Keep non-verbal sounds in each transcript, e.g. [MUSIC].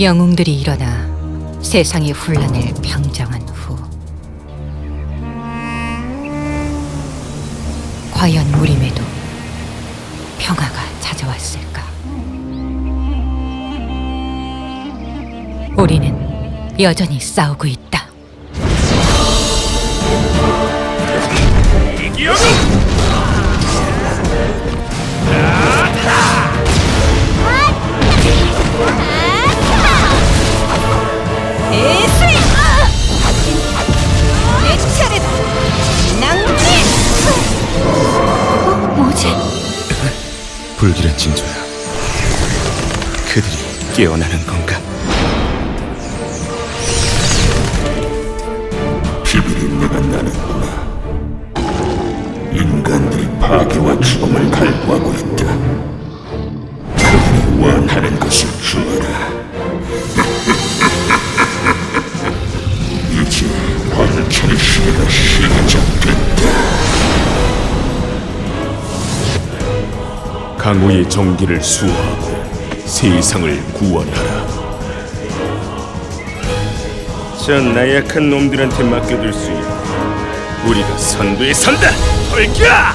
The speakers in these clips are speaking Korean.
영웅들이 일어나 세상이 혼란을 평정한 후 과연 무림에도 평화가 찾아왔을까? 우리는 여전히 싸우고 있다. 불길한 징조야. 그들이 깨어나는 건가? 비비린내가 나는구나. 인간들이 파괴와 죽음을 갈구하고 있다. 그들이 원하는 것을 주어라. [LAUGHS] 이제 황천의 시대가 강우의 정기를 수호하고 세상을 구원하라. 저 나약한 놈들한테 맡겨둘 수 있고 우리가 선두에 선다. 돌겨! 으아!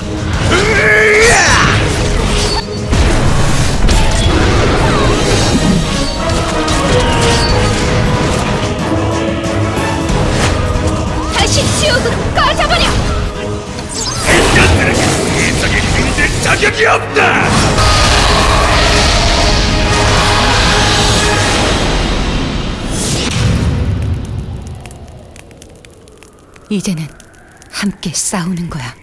다시 지옥으로 꺼져버려! 인간들에게 세상에 힘들 자격이 없다. 이제는 함께 싸우는 거야.